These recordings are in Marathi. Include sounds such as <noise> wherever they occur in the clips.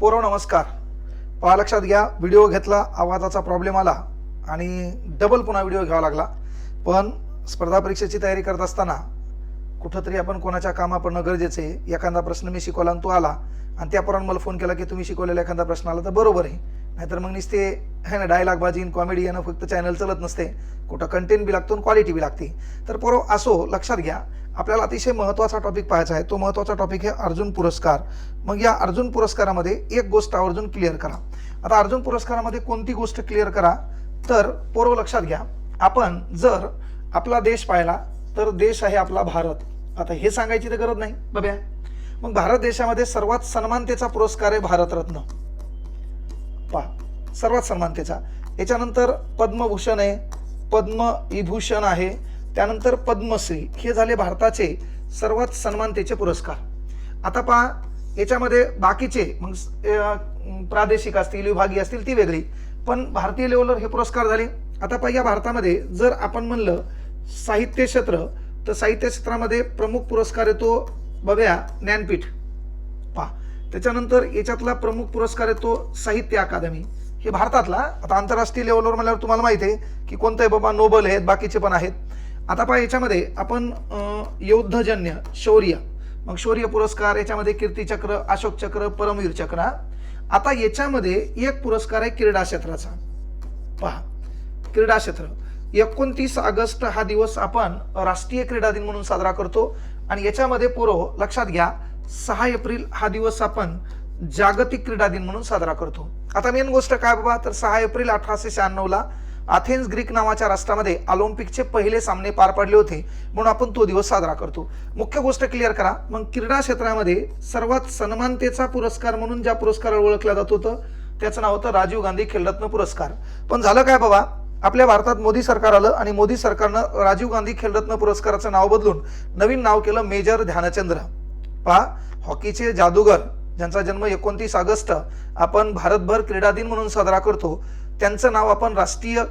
पोरो नमस्कार. पहा लक्षात घ्या व्हिडिओ घेतला आवाजाचा प्रॉब्लेम आला आणि डबल पुन्हा व्हिडिओ घ्यावा लागला. पण स्पर्धा परीक्षेची तयारी करत असताना कुठंतरी आपण कोणाच्या कामा पडणं गरजेचं आहे? एखादा प्रश्न मी शिकवला आणि तो आला आणि त्या पोरानं मला फोन केला की तुम्ही शिकवलेला एखादा प्रश्न आला तर बरोबर आहे. नाहीतर मग नुसते है ना डायलॉग बाजीन कॉमेडी यानं फक्त चॅनल चलत नसते. कुठं कंटेंट बी लागतो आणि क्वालिटी बी लागते. तर पोरो असो लक्षात घ्या. आपल्याला अतिशय महत्त्वाचा टॉपिक पाहायचा आहे. तो महत्त्वाचा टॉपिक आहे अर्जुन पुरस्कार. मग या अर्जुन पुरस्कारामध्ये एक गोष्ट आवर्जून क्लिअर करा. आता अर्जुन पुरस्कारामध्ये कोणती गोष्ट क्लिअर करा? तर पोरव लक्षात घ्या. आपण जर आपला देश पाहिला तर देश आहे आपला भारत. आता हे सांगायची तर गरज नाही बघ्या मग भारत देशामध्ये सर्वात सन्मानतेचा पुरस्कार आहे भारतरत्न. पहा सर्वात सन्मानतेचा. याच्यानंतर पद्मभूषण आहे. पद्मविभूषण आहे. त्यानंतर पद्मश्री हे झाले भारताचे सर्वात सन्मानतेचे पुरस्कार. आता पहा याच्यामध्ये बाकीचे मग प्रादेशिक असतील विभागीय असतील ती वेगळी. पण भारतीय लेवलवर हे पुरस्कार झाले. आता पहा या भारतामध्ये जर आपण म्हणलं साहित्य क्षेत्र तर साहित्य क्षेत्रामध्ये प्रमुख पुरस्कार येतो बघ्या ज्ञानपीठ. पहा त्याच्यानंतर याच्यातला प्रमुख पुरस्कार येतो साहित्य अकादमी. हे भारतातला आता आंतरराष्ट्रीय लेवलवर म्हणल्यावर तुम्हाला माहिती आहे की कोणते बाबा? नोबल आहेत बाकीचे पण आहेत. आता पहा याच्यामध्ये आपण योद्धजन्य शौर्य. मग शौर्य पुरस्कार याच्यामध्ये कीर्तीचक्र अशोक चक्र परमवीर चक्र. आता याच्यामध्ये एक पुरस्कार आहे क्रीडा क्षेत्राचा. पहा क्रीडा क्षेत्र. एकोणतीस ऑगस्ट हा दिवस आपण राष्ट्रीय क्रीडा दिन म्हणून साजरा करतो. आणि याच्यामध्ये पुरो लक्षात घ्या सहा एप्रिल हा दिवस आपण जागतिक क्रीडा दिन म्हणून साजरा करतो. आता मेन गोष्ट काय बाबा? तर सहा एप्रिल अठराशे शहाण्णवला ला अथेन्स ग्रीक नावाच्या राष्ट्रामध्ये ऑलिम्पिकचे पहिले सामने पार पडले होते म्हणून आपण तो दिवस साजरा करतो. मुख्य गोष्ट क्लिअर करा. मग क्रीडा क्षेत्रामध्ये सर्वात सन्मानतेचा पुरस्कार म्हणून ज्या पुरस्काराला ओळखला जात होतं त्याचं नाव होतं राजीव गांधी खेलरत्न पुरस्कार. पण झालं काय बाबा? आपल्या भारतात मोदी सरकार आलं आणि मोदी सरकारनं राजीव गांधी खेलरत्न पुरस्काराचं नाव बदलून नवीन नाव केलं मेजर ध्यानचंद्र. पहा हॉकीचे जादूगर ज्यांचा जन्म एकोणतीस ऑगस्ट आपण भारतभर क्रीडा दिन म्हणून साजरा करतो त्यांचं नाव आपण राष्ट्रीय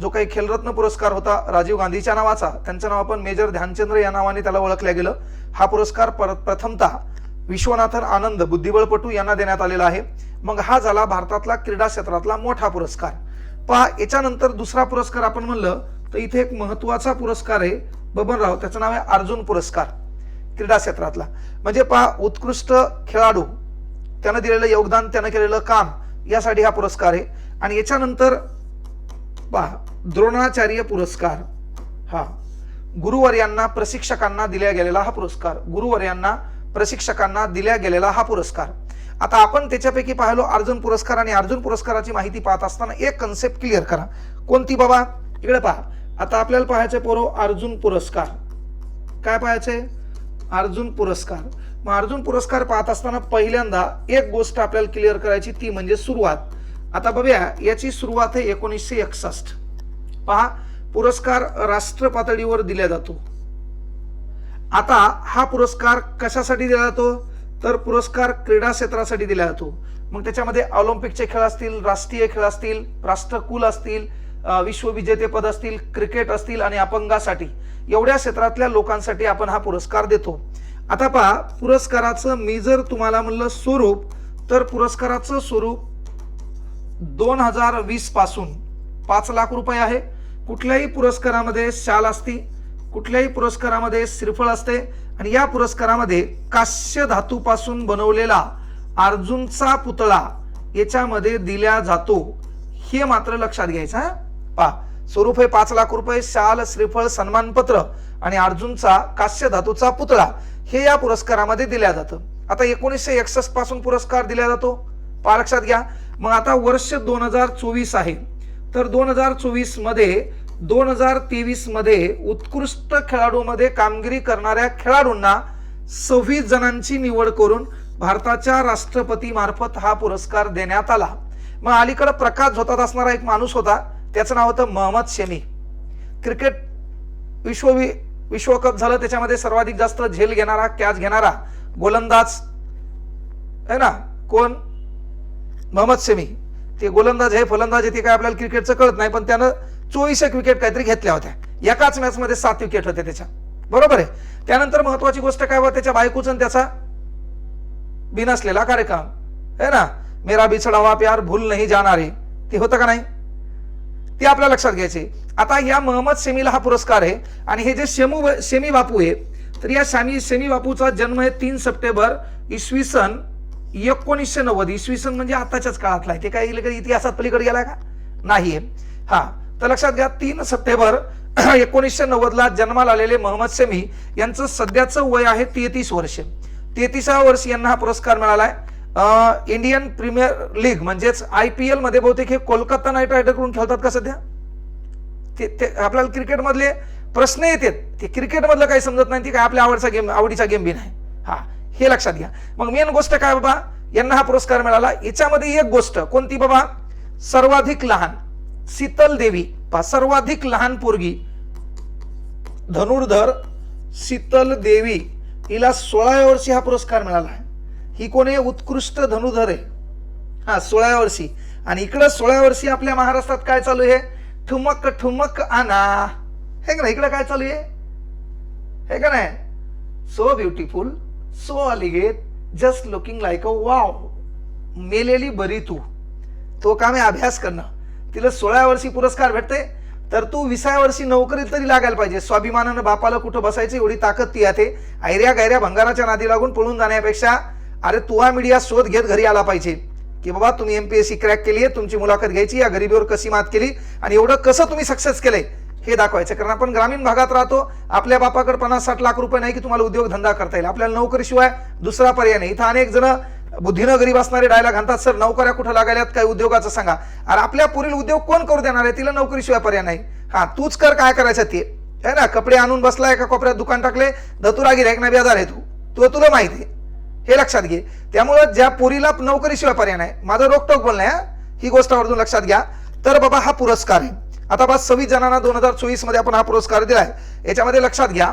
जो काही खेलरत्न पुरस्कार होता राजीव गांधीच्या नावाचा त्यांचं नाव आपण मेजर ध्यानचंद्र या नावाने त्याला ओळखलं गेलं. हा पुरस्कार पर प्रथमतः विश्वनाथन आनंद बुद्धिबळपटू यांना देण्यात आलेला आहे. मग हा झाला भारतातला क्रीडा क्षेत्रातला मोठा पुरस्कार. पहा याच्यानंतर दुसरा पुरस्कार आपण म्हणलं तर इथे एक महत्त्वाचा पुरस्कार आहे बबनराव त्याचं नाव आहे अर्जुन पुरस्कार क्रीडा क्षेत्रातला. म्हणजे पहा उत्कृष्ट खेळाडू त्यानं दिलेलं योगदान त्यानं केलेलं काम यासाठी हा पुरस्कार आहे. आणि याच्यानंतर पहा द्रोणाचार्य पुरस्कार. हा. गुरुवर्यांना प्रशिक्षकांना दिल्या गेलेला हा पुरस्कार. गुरुवर्यांना प्रशिक्षकांना दिल्या गेलेला हा पुरस्कार. आता आपण त्याच्यापैकी पाहिलो अर्जुन पुरस्कार आणि अर्जुन पुरस्काराची माहिती पाहत असताना एक कन्सेप्ट क्लिअर करा. कोणती बाबा? इकडे पहा. आता आपल्याला पाहायचं पोरो अर्जुन पुरस्कार. काय पाहायचे अर्जुन पुरस्कार. मग अर्जुन पुरस्कार पाहत असताना पहिल्यांदा एक गोष्ट आपल्याला क्लिअर करायची ती म्हणजे सुरुवात. आता बघूया याची सुरुवात आहे एकोणीसशे एकसष्ट. पहा पुरस्कार राष्ट्र पातळीवर दिला जातो. आता हा पुरस्कार कशासाठी दिला जातो? तर पुरस्कार क्रीडा क्षेत्रासाठी दिला जातो. मग त्याच्यामध्ये ऑलिम्पिकचे खेळ असतील राष्ट्रीय खेळ असतील राष्ट्रकुल असतील विश्वविजेतेपद असतील क्रिकेट असतील आणि अपंगासाठी. एवढ्या क्षेत्रातल्या लोकांसाठी आपण हा पुरस्कार देतो. आता पहा पुरस्काराचं मी जर तुम्हाला म्हणलं स्वरूप तर पुरस्काराचं स्वरूप दोन हजार वीसपासून पाच लाख रुपये आहे. कुठल्याही पुरस्कारामध्ये शाल असती कुठल्याही पुरस्कारामध्ये श्रीफळ असते आणि या पुरस्कारामध्ये काश्य धातूपासून बनवलेला अर्जुनचा पुतळा याच्यामध्ये दिल्या जातो. हे मात्र लक्षात घ्यायचं हा? पहा स्वरूप हे पाच लाख रुपये शाल श्रीफळ सन्मानपत्र आणि अर्जुनचा काश्य धातूचा पुतळा हे या पुरस्कारामध्ये दिल्या जातं. आता एकोणीसशे एकसष्टपासून पुरस्कार दिला जातो. पहा लक्षात घ्या. मग आता वर्ष दोन हजार चोवीस आहे. तर दोन हजार चोवीसमध्ये दोन हजार तेवीसमध्ये उत्कृष्ट खेळाडूमध्ये कामगिरी करणाऱ्या खेळाडूंना सव्वीस जणांची निवड करून भारताच्या राष्ट्रपती मार्फत हा पुरस्कार देण्यात आला. मग अलीकडे प्रकाश झोतात असणारा एक माणूस होता त्याचं नाव होतं महम्मद शमी. क्रिकेट विश्व विश्वकप झालं त्याच्यामध्ये सर्वाधिक जास्त झेल घेणारा कॅच घेणारा गोलंदाज आहे ना? कोण? मोहम्मद सेमी. ते गोलंदाज हे फलंदाज ते काय आपल्याला क्रिकेटचं कळत नाही पण त्यानं चोवीस एक विकेट काहीतरी घेतल्या होत्या. एकाच मॅचमध्ये सात विकेट होते त्याच्या. बरोबर आहे? त्यानंतर महत्वाची गोष्ट काय बा त्याच्या बायकोचं आणि त्याचा बिनसलेला कार्यक्रम. है ना? मेरा बिछडावा प्यार भूल नाही जाणारे. ते होतं का नाही? ते आपल्या लक्षात घ्यायचे. आता या महम्मद सेमीला हा पुरस्कार आहे. आणि हे जे शेमू शेमी बापू आहे तर या शामी सेमी बापूचा जन्म आहे तीन सप्टेंबर इसवी सन एकोणीसशे नव्वद इसवी सन म्हणजे आताच्याच काळातला आहे. ते काय कधी इतिहासात पलीकडे गेला का? नाहीये. हा तर लक्षात घ्या तीन सप्टेंबर <clears throat> एकोणीसशे नव्वद ला जन्माला आलेले मोहम्मद सेमी यांचं सध्याचं वय आहे तेहतीस वर्ष. तेहतीसाव्या वर्षी यांना हा पुरस्कार मिळाला आहे इंडियन प्रीमियर लीग म्हणजेच आय पी एलमध्ये बहुतेक हे कोलकाता नाईट रायडर करून खेळतात का सध्या? ते ते आपल्याला क्रिकेटमधले प्रश्न येतात. ते क्रिकेटमधलं काही समजत नाही ते काय आपल्या आवडचा गेम आवडीचा गेम बी नाही. हा हे लक्षात घ्या. मग मेन गोष्ट काय बाबा? यांना हा पुरस्कार मिळाला. याच्यामध्ये एक गोष्ट कोणती बाबा? सर्वाधिक लहान शीतल देवी पहा सर्वाधिक लहान पोरगी धनुर्धर शीतल देवी हिला सोळाव्या वर्षी हा पुरस्कार मिळाला आहे. ही कोण आहे? उत्कृष्ट धनुर्धर आहे. हा सोळाव्या वर्षी. आणि इकडं सोळाव्या वर्षी आपल्या महाराष्ट्रात काय चालू आहे? ठुमक ठुमक आना. हे का नाही? इकडं काय चालू आहे? हे का नाही? So beautiful so elegant just looking like a wow मेलेली बरी तू. तो काम आहे अभ्यास करणं. तिला सोळाव्या वर्षी पुरस्कार भेटते तर तू विसाव्या वर्षी नोकरीत तरी लागायला पाहिजे. स्वाभिमानानं बापाला कुठं बसायची एवढी ताकद ती आहे ऐऱ्या गैऱ्या भंगाराच्या नादी लागून पळून जाण्यापेक्षा अरे तुहा मीडिया शोध घेत घरी आला पाहिजे. की बाबा तुम्ही एमपीएससी क्रॅक केली आहे तुमची मुलाखत घ्यायची या गरिबीवर कशी मात केली आणि एवढं कसं तुम्ही सक्सेस केलंय? हे दाखवायचं. कारण आपण ग्रामीण भागात राहतो आपल्या बापाकडे पन्नास साठ लाख रुपये नाही की तुम्हाला उद्योग धंदा करता येईल. आपल्याला नोकरीशिवाय दुसरा पर्याय नाही. इथं अनेक जण बुद्धीनं गरीब असणारे डायलॉग घालतात सर नोकऱ्या कुठं लागायल्यात? काय उद्योगाचं सांगा. अरे आपल्या पुढील उद्योग कोण करू देणार आहे? तिला नोकरीशिवाय पर्याय नाही. हा तूच कर काय करायचं ते. है ना कपडे आणून बसलाय का कोपऱ्यात दुकान टाकले धतुरा एक ना बेजार आहे तू. तो तुला माहिती आहे. हे लक्षात घे. त्यामुळं ज्या पुरीला नोकरीशिवाय पर्याय नाही माझं रोकटोक बोलणं आहे ही गोष्ट आवर्जून लक्षात घ्या. तर बाबा हा पुरस्कार आहे. आता बा सव्वीस जणांना दोन हजार चोवीसमध्ये आपण हा पुरस्कार दिलाय. याच्यामध्ये लक्षात घ्या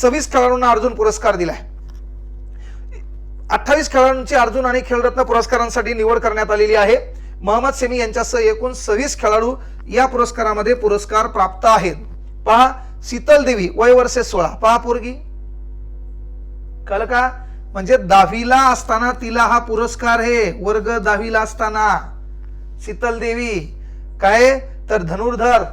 सव्वीस खेळाडूंना अर्जुन पुरस्कार दिलाय. अठ्ठावीस खेळाडूंची अर्जुन आणि खेळरत्न पुरस्कारांसाठी निवड करण्यात आलेली आहे. मोहम्मद सेमी यांच्यासह एकूण सव्वीस खेळाडू या पुरस्कारामध्ये पुरस्कार प्राप्त आहेत. पहा शीतल देवी वय वर्षे सोळा. पहा पोरगी. कळलं का? म्हणजे दहावीला असताना तिला हा पुरस्कार आहे. वर्ग दहावीला असताना. शीतल देवी. काय? तर धनुर्धर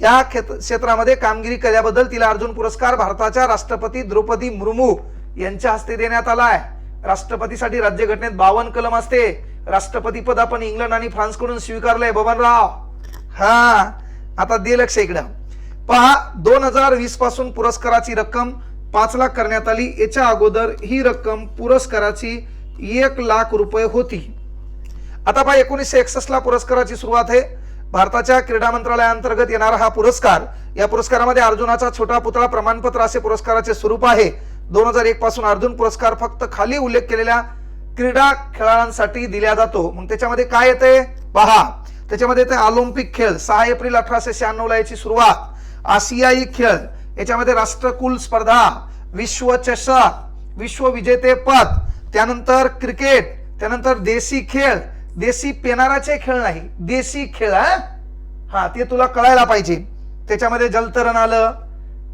या क्षेत्रामध्ये कामगिरी केल्याबद्दल तिला अर्जुन पुरस्कार भारताच्या राष्ट्रपती द्रौपदी मुर्मू यांच्या हस्ते देण्यात आलाय राष्ट्रपतीसाठी राज्यघटनेत बावन कलम असते. राष्ट्रपती पद आपण इंग्लंड आणि फ्रान्सकडून स्वीकारलंय बबनराव. हा आता दे लक्ष इकडं. पहा दोन हजार वीसपासून पुरस्काराची रक्कम पाच लाख करण्यात आली. याच्या अगोदर ही रक्कम पुरस्काराची एक लाख रुपये होती. आता पहा एकोणीसशे एकसष्ट ला पुरस्काराची सुरुवात आहे. भारताच्या क्रीडा मंत्रालयाअंतर्गत येणारा हा पुरस्कार या पुरस्कारामध्ये अर्जुनाचा छोटा पुतळा प्रमाणपत्र असे पुरस्काराचे स्वरूप आहे. दोन हजार एक पासून अर्जुन पुरस्कार फक्त खाली उल्लेख केलेल्या क्रीडा खेळाडूंसाठी दिला जातो. मग त्याच्यामध्ये काय येते पहा. त्याच्यामध्ये येते ऑलिम्पिक खेळ सहा एप्रिल अठराशे शहाण्णवला याची सुरुवात. आशियाई खेळ याच्यामध्ये राष्ट्रकुल स्पर्धा विश्वचषक विश्वविजेतेपद विश्व विजेते पद त्यानंतर क्रिकेट त्यानंतर देशी खेळ देशी पेनाराचे खेळ नाही देशी खेळ हा? हा ते तुला कळायला पाहिजे. त्याच्यामध्ये जलतरण आलं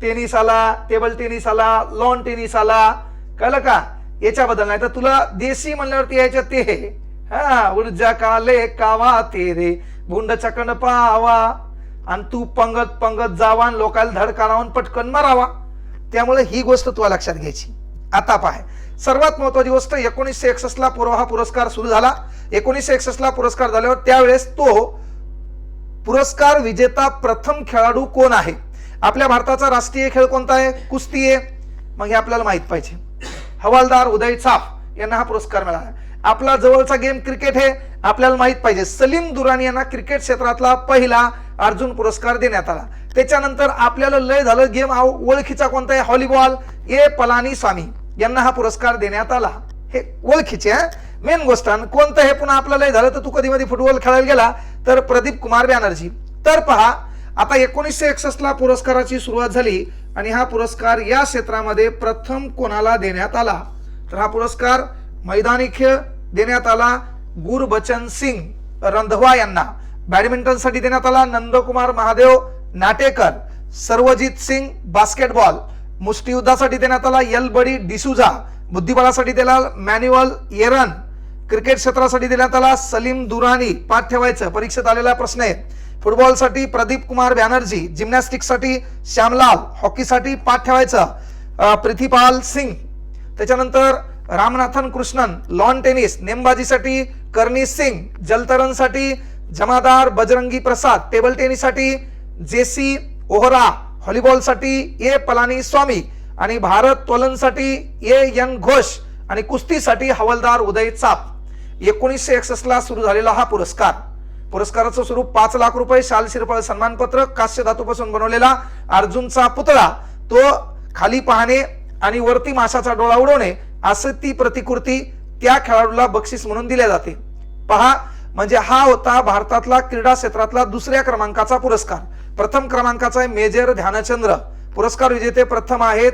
टेनिस आला टेबल टेनिस आला लॉन टेनिस आला. कळलं का? याच्याबद्दल नाही तर तुला देशी म्हणल्यावरती यायचं ते हा. ऊर्जा काले कावा ते रे भुंड चकन पावा. आणि तू पंगत पंगत जावा लोकांना धड पटकन मारावा. त्यामुळे ही गोष्ट तुला लक्षात घ्यायची. आता पाय. सर्वात महत्वाची गोष्ट एकोणीसशे एकसष्ट ला पूर्व हा पुरस्कार सुरू झाला. एकोणीसशे एकसष्ट ला पुरस्कार झाल्यावर त्यावेळेस तो पुरस्कार विजेता प्रथम खेळाडू कोण आहे? आपल्या भारताचा राष्ट्रीय खेळ कोणता आहे? कुस्ती आहे. मग हे आपल्याला माहीत पाहिजे. हवालदार उदय साफ यांना हा पुरस्कार मिळाला. आपला जवळचा गेम क्रिकेट हे आपल्याला माहीत पाहिजे. सलीम दुरानी यांना क्रिकेट क्षेत्रातला पहिला अर्जुन पुरस्कार देण्यात आला. त्याच्यानंतर आपल्याला लय झालं. गेम ओळखीचा कोणता आहे? हॉलीबॉल. ए पलानी स्वामी यांना हा पुरस्कार देण्यात आला. हे ओळखीचे मेन गोष्ट आणि कोणतं हे पुन्हा आपलं लय झालं तर तू कधी मध्ये फुटबॉल खेळायला गेला तर प्रदीप कुमार बॅनर्जी. तर पहा आता एकोणीसशे एकसष्ट ला पुरस्काराची सुरुवात झाली आणि हा पुरस्कार या क्षेत्रामध्ये प्रथम कोणाला देण्यात आला? तर हा पुरस्कार मैदानी खेळ देण्यात आला गुरबचन सिंग रंधवा यांना. बॅडमिंटनसाठी देण्यात आला नंदकुमार महादेव नाटेकर सर्वजित सिंग बास्केटबॉल. मुष्टियुद्धासाठी देण्यात आला यल बडी डिसुझा. बुद्धिबळासाठी दिला मॅन्युअल येरन. क्रिकेट क्षेत्रासाठी देण्यात आला सलीम दुरानी. पाठ ठेवायचं. परीक्षेत आलेला प्रश्न आहे. फुटबॉलसाठी प्रदीप कुमार बॅनर्जी. जिम्नॅस्टिकसाठी श्यामलाल. हॉकीसाठी पाठ ठेवायचं. प्रिथिपाल सिंग. त्याच्यानंतर रामनाथन कृष्णन. Lawn tennis. नेमबाजीसाठी करणी सिंग. जलतरणसाठी जमादार बजरंगी प्रसाद. टेबल टेनिससाठी जेसी ओहरा. व्हॉलीबॉलसाठी ए पलानी स्वामी आणि भारत तोलनसाठी ए यन घोष आणि कुस्तीसाठी हवालदार उदय चाप. एकोणीसशे एकसष्ट ला सुरू झालेला हा पुरस्कार. पुरस्काराचं स्वरूप पाच लाख रुपये शाल शिरफळ सन्मानपत्र कास्य धातूपासून बनवलेला अर्जुनचा पुतळा. तो खाली पाहणे आणि वरती माशाचा डोळा उडवणे असं ती प्रतिकृती त्या खेळाडूला बक्षीस म्हणून दिल्या जाते. पहा म्हणजे हा होता भारतातला क्रीडा क्षेत्रातला दुसऱ्या क्रमांकाचा पुरस्कार. प्रथम क्रमांकाचा आहे मेजर ध्यानचंद्र. पुरस्कार विजेते प्रथम आहेत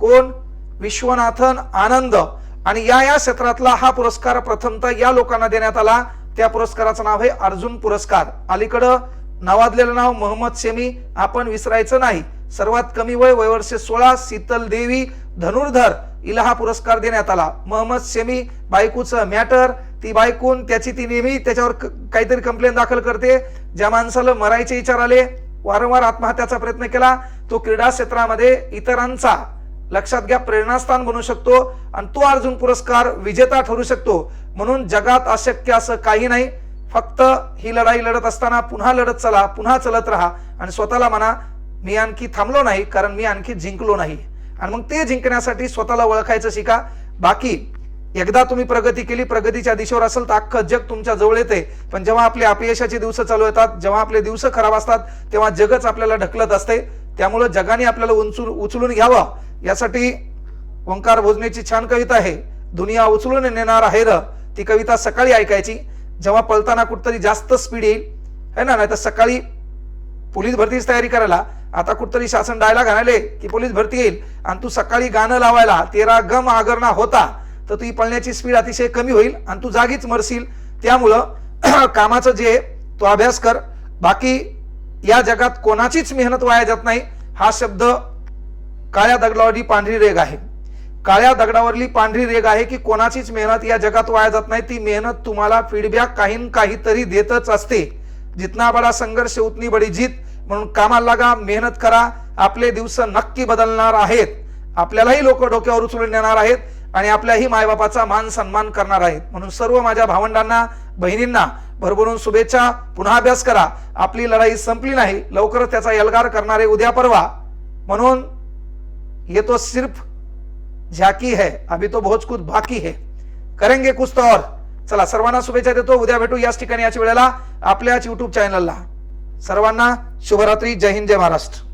कोण? विश्वनाथन आनंद. आणि या या क्षेत्रातला हा पुरस्कार प्रथमतः या लोकांना देण्यात आला. त्या पुरस्काराचं नाव आहे अर्जुन पुरस्कार. अलीकडं नावाजलेलं नाव मोहम्मद शेमी. आपण विसरायचं नाही. सर्वात कमी वय वयवर्षे सोळा शीतल देवी धनुर्धर हिला हा पुरस्कार देण्यात आला. मोहम्मद शेमी बायकोचं मॅटर. ती बायकून त्याची ती नेहमी त्याच्यावर क- काहीतरी कंप्लेंट दाखल करते. ज्या माणसाला मरायचे विचार आले वारंवार आत्महत्याचा प्रयत्न केला. तो क्रीडा क्षेत्रामध्ये इतरांचा लक्षात घ्या प्रेरणास्थान बनू शकतो आणि तो अर्जुन पुरस्कार विजेता ठरू शकतो. म्हणून जगात अशक्य असं काही नाही. फक्त ही लढाई लढत असताना पुन्हा लढत चला पुन्हा चलत राहा आणि स्वतःला म्हणा मी आणखी थांबलो नाही कारण मी आणखी जिंकलो नाही. आणि मग ते जिंकण्यासाठी स्वतःला ओळखायचं शिका. बाकी एकदा तुम्ही प्रगती केली प्रगतीच्या दिशेवर असेल तर अख्खं जग तुमच्या जवळ येते. पण जेव्हा आपले अपयशाचे दिवस चालू येतात जेव्हा आपले दिवस खराब असतात तेव्हा जगच आपल्याला ढकलत असते. त्यामुळं जगाने आपल्याला उंचून उचलून घ्यावं. यासाठी ओंकार भोजनेची छान कविता आहे दुनिया उचलून नेणार आहे र. ती कविता सकाळी ऐकायची. जेव्हा पळताना कुठतरी जास्त स्पीड येईल है ना? नाही तर सकाळी पोलीस भरतीची तयारी करायला आता कुठतरी शासन डायला घालायले की पोलीस भरती येईल. आणि तू सकाळी गाणं लावायला तेरा गम आगरणा होता. तर तुझी पळण्याची स्पीड अतिशय कमी होईल आणि तू जागीच मरशील. त्यामुळं <clears throat> कामाचं जे तो अभ्यास कर. बाकी या जगात कोणाचीच मेहनत वाया जात नाही. हा शब्द काळ्या दगडावरली पांढरी रेग आहे. काळ्या दगडावरली पांढरी रेग आहे की कोणाचीच मेहनत या जगात वाया जात नाही. ती मेहनत तुम्हाला फीडबॅक काही काहीतरी देतच असते. जितना बडा संघर्ष उतनी बडी जीत. म्हणून कामाला लागा मेहनत करा. आपले दिवस नक्की बदलणार आहेत. आपल्यालाही लोक डोक्यावर उचलून नेणार आहेत. आणि आपल्याही मायबापाचा मान सन्मान करणार आहेत. म्हणून सर्व माझ्या भावंडांना बहिणींना भरभरून शुभेच्छा. पुन्हा अभ्यास करा. आपली लढाई संपली नाही. लवकरच त्याचा एल्गार करणारे उद्या परवा. म्हणून ये तो सिर्फ झाकी है अभी तो बहुत कुछ बाकी है. करेंगे कुछ तो और. चला सर्वांना शुभेच्छा देतो. उद्या भेटू याच ठिकाणी याच वेळेला आपल्याच युट्यूब चॅनलला सर्वांना शुभरात्री. जय हिंद जय महाराष्ट्र.